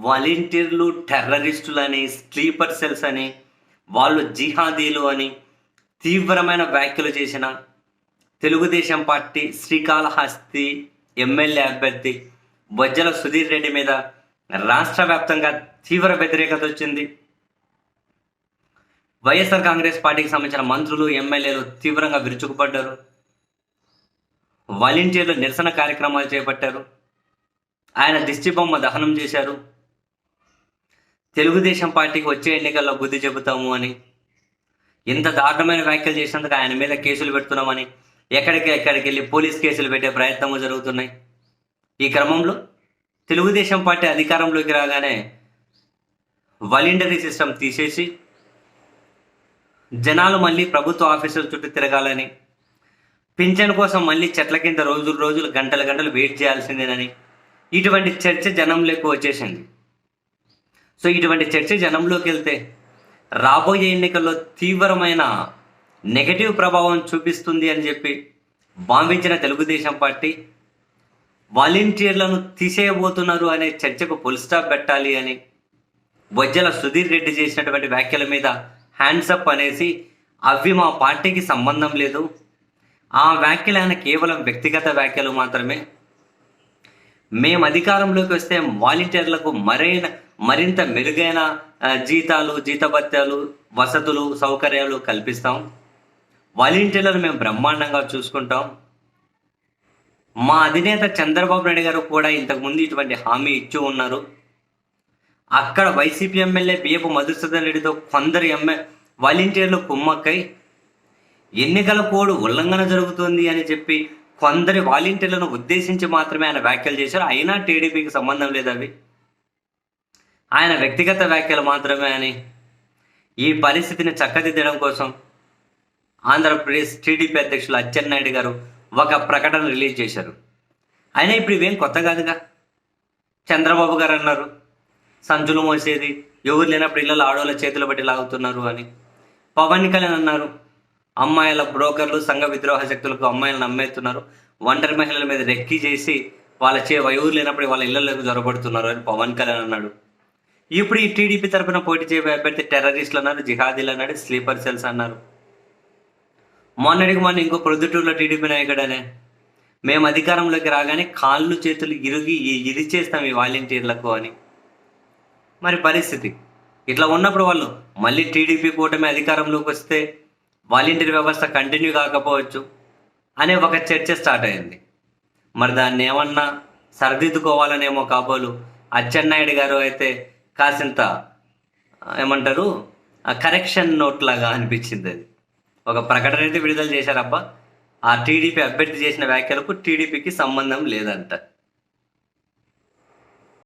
వాలంటీర్లు టెర్రరిస్టులు అని స్లీపర్ సెల్స్ అని వాళ్ళు జిహాదీలు అని తీవ్రమైన వ్యాఖ్యలు చేసిన తెలుగుదేశం పార్టీ శ్రీకాళహస్తి ఎమ్మెల్యే అభ్యర్థి బొజ్జల సుధీర్ రెడ్డి మీద రాష్ట్ర వ్యాప్తంగా తీవ్ర వ్యతిరేకత వచ్చింది. వైఎస్ఆర్ కాంగ్రెస్ పార్టీకి సంబంధించిన మంత్రులు ఎమ్మెల్యేలు తీవ్రంగా విరుచుకుపడ్డారు. వాలంటీర్లు నిరసన కార్యక్రమాలు చేపట్టారు. ఆయన దిష్టిబొమ్మ దహనం చేశారు. తెలుగుదేశం పార్టీకి వచ్చే ఎన్నికల్లో బుద్ధి చెబుతాము అని ఇంత దారుణమైన వ్యాఖ్యలు చేసినందుకు ఆయన మీద కేసులు పెడుతున్నామని ఎక్కడికి ఎక్కడికి వెళ్ళి పోలీస్ కేసులు పెట్టే ప్రయత్నము జరుగుతున్నాయి. ఈ క్రమంలో తెలుగుదేశం పార్టీ అధికారంలోకి రాగానే వాలంటరీ సిస్టమ్ తీసేసి జనాలు మళ్ళీ ప్రభుత్వ ఆఫీసుల చుట్టూ తిరగాలని పింఛన్ కోసం మళ్ళీ చెట్ల కింద రోజులు రోజులు గంటలు గంటలు వెయిట్ చేయాల్సిందేనని ఇటువంటి చర్చ జనంలోకి వచ్చేసింది. సో ఇటువంటి చర్చ జనంలోకి వెళ్తే రాబోయే ఎన్నికల్లో తీవ్రమైన నెగటివ్ ప్రభావం చూపిస్తుంది అని చెప్పి భావించిన తెలుగుదేశం పార్టీ వాలంటీర్లను తీసేయబోతున్నారు అనే చర్చకు ఫుల్ స్టాప్ పెట్టాలి అని బొజ్జల సుధీర్ రెడ్డి చేసినటువంటి వ్యాఖ్యల మీద హ్యాండ్సప్ అనేసి అవి మా పార్టీకి సంబంధం లేదు. ఆ వ్యాఖ్యలు ఆయన కేవలం వ్యక్తిగత వ్యాఖ్యలు మాత్రమే. మేము అధికారంలోకి వస్తే వాలంటీర్లకు మరైన మరింత మెరుగైన జీతాలు జీతభత్యాలు వసతులు సౌకర్యాలు కల్పిస్తాం. వాలంటీర్లను మేము బ్రహ్మాండంగా చూసుకుంటాం. మా అధినేత చంద్రబాబు నాయుడు గారు కూడా ఇంతకుముందు ఇటువంటి హామీ ఇచ్చి ఉన్నారు. అక్కడ వైసీపీ ఎమ్మెల్యే బియ్యపు మధుసూదన్ రెడ్డితో కొందరు ఎమ్మె వాలంటీర్లు కుమ్మక్కై ఎన్నికల కోడ్ ఉల్లంఘన జరుగుతుంది అని చెప్పి కొందరి వాలంటీర్లను ఉద్దేశించి మాత్రమే ఆయన వ్యాఖ్యలు చేశారు. అయినా టీడీపీకి సంబంధం లేదు అవి. ఆయన వ్యక్తిగత వ్యాఖ్యలు మాత్రమే అని ఈ పరిస్థితిని చక్కదిద్దడం కోసం ఆంధ్రప్రదేశ్ టీడీపీ అధ్యక్షులు అచ్చెన్నాయుడు గారు ఒక ప్రకటన రిలీజ్ చేశారు. అయినా ఇప్పుడు ఇవేం కొత్త కాదుగా? చంద్రబాబు గారు అన్నారు సంచులు మోసేది ఎవరు లేనప్పుడు ఇళ్ళలో ఆడవాళ్ళ చేతులు బట్టి లాగుతున్నారు అని. పవన్ కళ్యాణ్ అన్నారు అమ్మాయిల బ్రోకర్లు సంఘ విద్రోహ శక్తులకు అమ్మాయిలను నమ్మేస్తున్నారు ఒంటరి మహిళల మీద రెక్కి చేసి వాళ్ళ చే ఎవరు లేనప్పుడు వాళ్ళ ఇళ్ళలోకి జొరబడుతున్నారు అని పవన్ కళ్యాణ్ అన్నాడు. ఇప్పుడు ఈ టీడీపీ తరపున పోటీ చేయ అభ్యర్థి టెర్రరిస్టులు అన్నారు జిహాదీలు అన్నాడు స్లీపర్ సెల్స్ అన్నారు. మొన్నటికి మొన్న ఇంకో ప్రొద్దుటూరులో టీడీపీ నాయకుడనే. మేము అధికారంలోకి రాగానే కాళ్ళు చేతులు ఇరిగి ఇరిచేస్తాం ఈ వాలంటీర్లకు అని. మరి పరిస్థితి? ఇట్లా ఉన్నప్పుడు వాళ్ళు మళ్ళీ టీడీపీ కూటమి అధికారంలోకి వస్తే వాలంటీర్ వ్యవస్థ కంటిన్యూ కాకపోవచ్చు అనే ఒక చర్చ స్టార్ట్ అయింది. మరి దాన్ని ఏమన్నా సరిదిద్దుకోవాలనేమో కాబోలు అచ్చెన్నాయుడు గారు అయితే కాసింత ఆ, ఏమంటారు కరెక్షన్ నోట్ లాగా అనిపించింది అది. ఒక ప్రకటన అయితే విడుదల చేశారబ్బా. ఆ టీడీపీ అభ్యర్థి చేసిన వ్యాఖ్యలకు టీడీపీకి సంబంధం లేదంట.